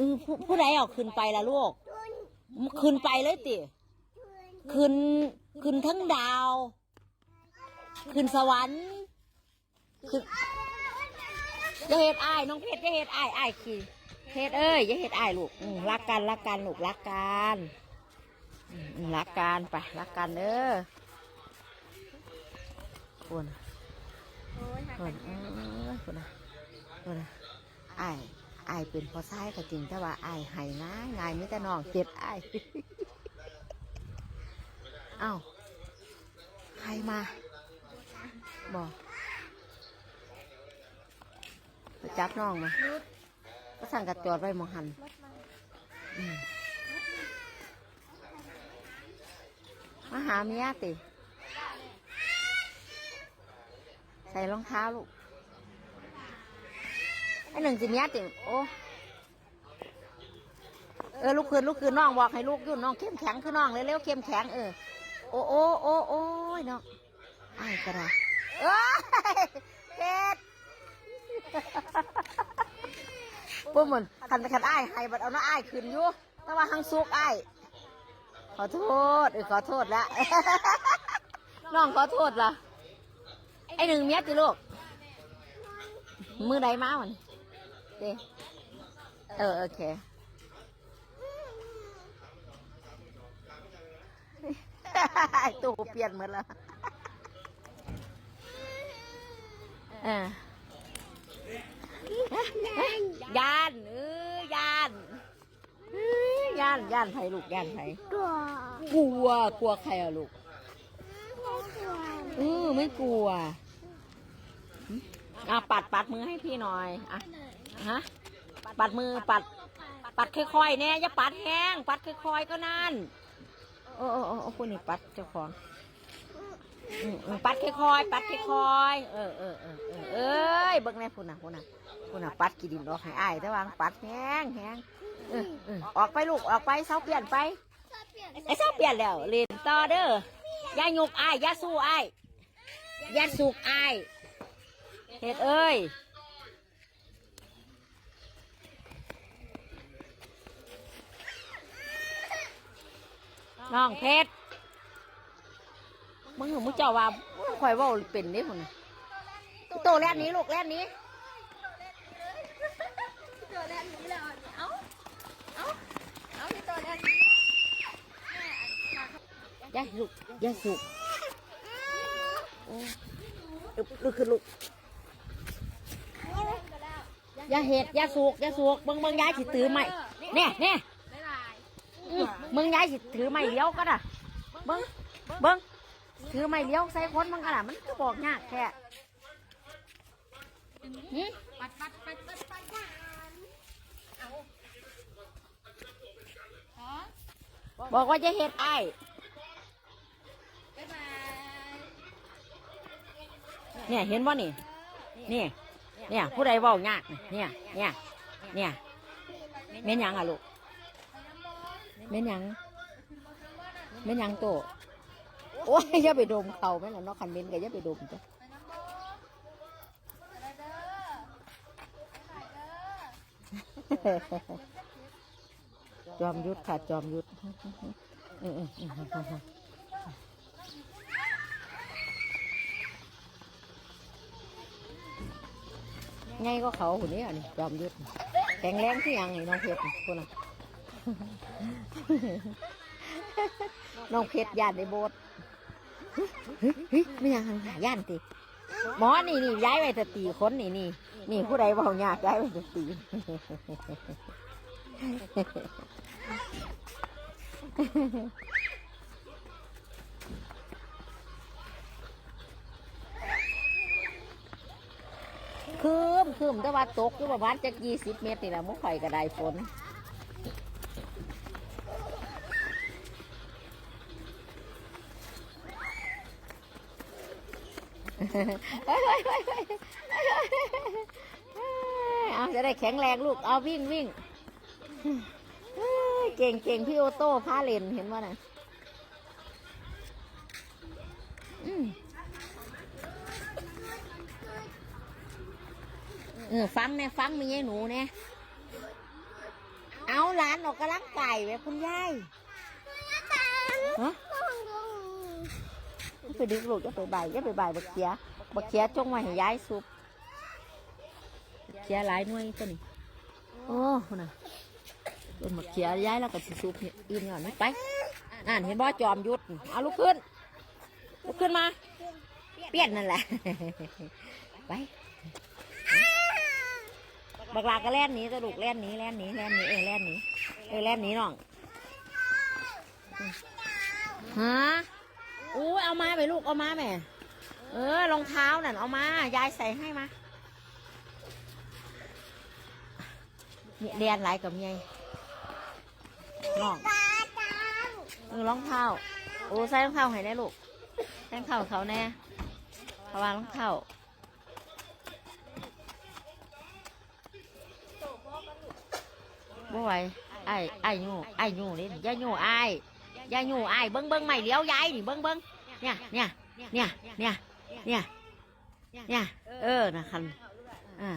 ออผู้ผู้ใดเอาขึ้นไปล่ะลูกขึ้นไปเลยติขึ้นขึ้นทั้งดาว ขึ้นสวรรค์ขึ้นอย่าเฮ็ดอ้ายน้องเพชรอย่าเฮ็ดอ้ายอ้ายขี้เพชรเอ้ยอย่าเฮ็ดอ้ายลูกอืมรักกันรักกันลูกรักกันอืมอืมรักกันไปรักกันเด้อคนคนเออคนนะคนนะอ้าย อายเป็นพอซ้ายก็จริงแต่ว่าอายให้ง่ายง่ายมิแต่น้องเจ็ดอ้ายเอ้าใครมาบอกไปจับน้องมาก็สั่งกระจอดไว้มองหันมมาหาเมียติ ใส่รองเท้าลูก ไอ้หนึ่งสิเมียติโอ้เออลูกคืนลูกคืนน้องบอกให้ลูกยุ่นน้องเข้มแข็งคือน้องเร็วๆเข้มแข็งเออโอ้โอ้โอ้โอ้ยน้องอ้กระดาเอ้ยเจ็ดปุ๊บเหมือนคันคันไอ้ายให้บัดเอาหน้าอ้ขึ้นอยู่แต่ว่าหังซุกไอ้ขอโทษเออขอโทษละน้องขอโทษละไอหนึ่งเมียจิลูกมือใดมาวัน เด้เออโอเคตู้เปลี่ยนหมดแล้วยานเออยานเอ้ยยานยานไผลูกยานไผตัวกลัวกลัวใครอะลูกเออไม่กลัวอะปัดปัดมือให้พี่หน่อยอะ ฮะปัดมือปัด ปัดค่อยๆเนี่ยอย่าปัดแห้งปัดค่อยๆก็นั่นโอ้โอ้โอ้คุณนี่ปัดเจ้าของปัดค่อยๆปัดค่อยๆเออเออเออเอ้ยเบิ่งแน่พุ่นน่ะพุ่นน่ะพุ่นน่ะปัดกี่ดินออกให้อ้ายแต่ว่าปัดแห้งแห้งออเอออกไปลูกออกไปเสาเปลี่ยนไปไอ้เสาเปลี่ยนแล้วเล่นต่อเด้ออย่าหยุกอ้ายอย่าสู้อ้ายอย่าสุกอ้ายเฮ็ดเอ้ย น้องเพชรมึงหนูมึงเจ้าว่าข่อยว่าเป็นนี่คนโตแล่นนี้ลูกแล่นนี้ตัวแรกนี้เลยเอาเอาเอาที่ตัวแรกนี้ย่าลูกย่าสุกลุกลุกขึ้นลูกยาเห็ดยาสุกยาสุกเบิ่งเบิ่งยายสิถือไม้เนี่ยเนี่ย อื้อเบิ่งยายสิถือไม้เลี้ยวก็ได้เบิ่งเบิ่งถือไม้เลี้ยวใส่คนมันก็ได้มันก็บอกยากแค่หึปัดปัดปัดปัดปัดปัดบอกว่าจะเห็ดไอ้เนี่ยเห็นบ่นี่นี่ เนี่ยผู้ใดเว้ายากเนี่ยเนี่ยเนี่ยเม่นยังอะลูก เม่นยังเม่นยังโตโอ้ยอย่าไปดมเขาแม่นละเนาะคันเม่นก็อย่าไปดมจ้ะจอมยุทธค่ะจอมยุทธเออเออเออไงก็เขาหุ่นนี้อะนี่จอมยุทธแข็งแรงที่ยังไงน้องเพชรคนน่ะ น้องเพชรย่านในโบสถ์เฮ้ยเฮ้ยไม่ยังหันหาย่านติหมอนี่นี่ย้ายไปจะตีคนนี่นี่นี่ผู้ใดเบายากย้ายไปจะตีคืมคืมแต่ว่าตกอยู่ประมาณจักยี่สิบเมตรนี่แหละมุกไข่กระไดฝน เอาจะได้แข็งแรงลูก เอาวิ่งวิ่งเฮ้ยเก่งเก่งพี่โอโต้พาเลนเห็นว่าน่ะอืมเออฟังเนี่ยฟังมีไอ้หนูเนี่ยเอาหลานออกกำลังกายไว้คุณยายฮะ อย่าไปดึกลูกย่าไปบ่ายย่าไปบ่ายบักเขียบักเขียจงไว้ให้ยายซุปเขียหลายหน่วยตัวนี้โอ้น่ะเป็นบักเขียย้ายแล้วก็สิซุปเนี่ยอิ่มก่อนไหมไปอ่นเห็นบ่จอมยุดเอาลุกขึ้นลุกขึ้นมา เปลี่ยนนั่นแหละไปบักลาก็แล่นนี้ตะลุกแล่นนี้แล่นนี้แล่นนี้เออแล่นนี้เออแล่นนี้น้องฮะ อู้เอามาไปลูกเอามาแม่ เออรองเท้านั่นเอามายายใส่ให้มาเนี่ยเรียนหลายกับเมียน้องเออรองเท้าโอ้ใส่รองเท้าให้ได้ลูกใส่รองเท้าเขาแน่เพาว่ารองเท้าบ่ไหวไอ้ไอ้ยูไอ้ยูนี่ย่ายูไอ้ ยายูไอ้เบิ้งเบิ้งไม่เลี้ยวยายนี่เบิ้งเบิ้งเนี่ยเนี่ยเนี่ยเนี่ยเนี่ยเนี่ยเออนะคันอ่า